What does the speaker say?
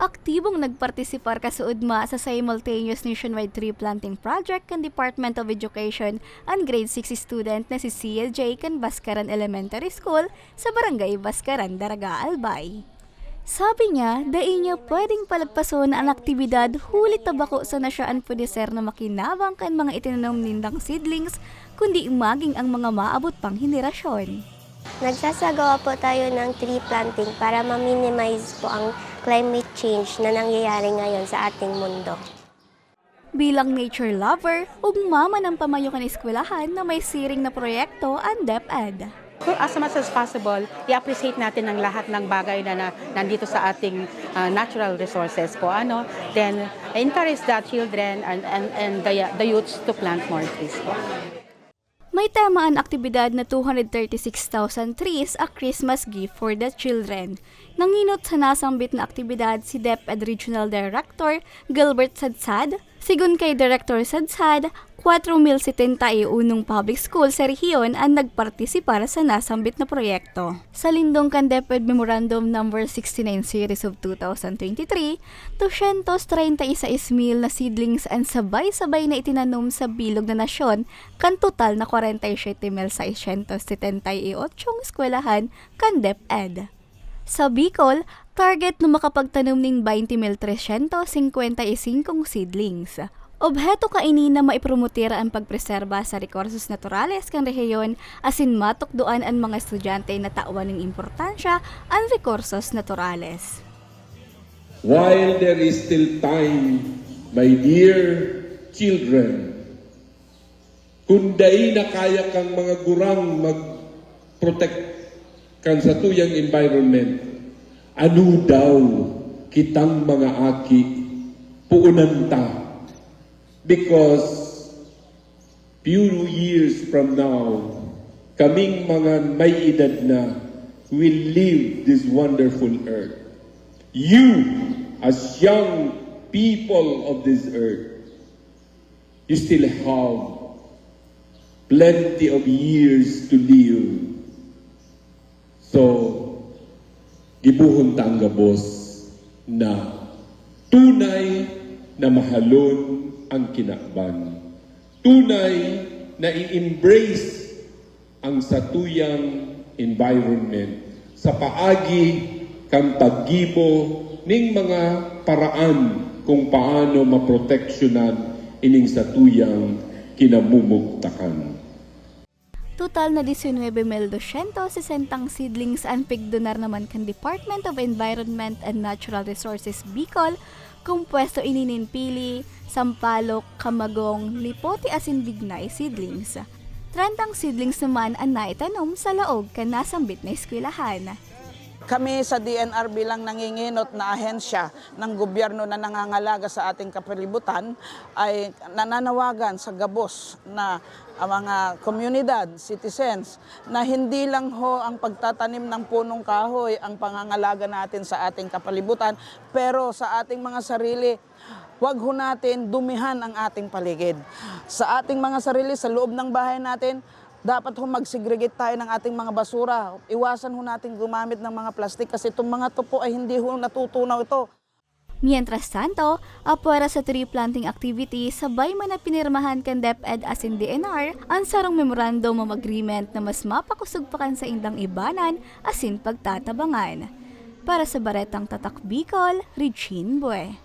Aktibong nagpartisipar kasuudma sa simultaneous nationwide tree planting project kan Department of Education ang grade 6 student na si CLJ kan Baskaran Elementary School sa Barangay Baskaran, Daraga, Albay. Sabi niya, dai niya pwedeng palagpason ang aktibidad hulit tabako sa nasyaan pudeser na makinabang kan mga itinanom nindang seedlings kundi maging ang mga maabot pang henerasyon. Nagsasagawa po tayo ng tree planting para ma-minimize po ang climate change na nangyayari ngayon sa ating mundo. Bilang nature lover, ugmama ng pamayo kan eskwelahan na may siring na proyekto ang DepEd. As much as possible, i-appreciate natin ang lahat ng bagay na, na nandito sa ating uh, natural resources po. Ano? Then, encourage the children and, and, and the, the youths to plant more trees po. May tema ang aktibidad na 236,000 trees a Christmas gift for the children. Nanginot sa nasambit na aktibidad si DepEd Regional Director Gilbert Sadsad, sigun kay Director Sadsad, 4,071 public school sa rehiyon ang nagpartisipar sa nasambit na proyekto. Sa lindong kan DepEd Memorandum No. 69 Series of 2023, 236,000 na seedlings ang sabay-sabay na itinanom sa bilog na nasyon kan total na 47,678 eskwelahan kan DepEd. Sa Bicol, target na makapagtanom ng 20,355 seedlings. Obheto kaini na maipromotira ang pagpreserba sa rekursos naturales kan rehiyon asin matukduan ang mga estudyante na tawan ng importansya ang rekursos naturales. While there is still time, my dear children, kung dai na kaya kang mga gurang mag-protect kan sa tuyang environment, ano daw kitang mga aki puunan ta? Because few years from now, kaming mga may edad na will leave this wonderful earth. You, as young people of this earth, you still have plenty of years to live. So, gibuhon tang gabos na tunay na mahalon ang kinakban. Tunay na i-embrace ang satuyang environment sa paagi kang paggibo ning mga paraan kung paano maproteksyonan ining satuyang kinamumugtakan. Total na 19,260 seedlings ang pigdonar naman kan Department of Environment and Natural Resources Bicol, kumpwesto ininin pili, sampalok, kamagong, lipote asin bignay seedlings. Trentang seedlings naman ang naitanom sa laog kan nasambit na eskwelahan. Kami sa DNR bilang nanginginot na ahensya ng gobyerno na nangangalaga sa ating kapalibutan ay nananawagan sa gabos na ang mga komunidad, citizens, na hindi lang ho ang pagtatanim ng punong kahoy ang pangangalaga natin sa ating kapalibutan, pero sa ating mga sarili, Huwag ho natin dumihan ang ating paligid. Sa ating mga sarili, sa loob ng bahay natin, dapat ho mag-segregate tayo ng ating mga basura. Iwasan ho natin gumamit ng mga plastic kasi itong mga to po ay hindi ho natutunaw ito. Mientras tanto, apara sa tree planting activity, sabay man na pinirmahan kan DepEd as in DNR ang sarong memorandum of agreement na mas mapakusog pa kan sa indang ibanan asin pagtatabangan. Para sa Baretang Tatak Bicol, Regine Bue.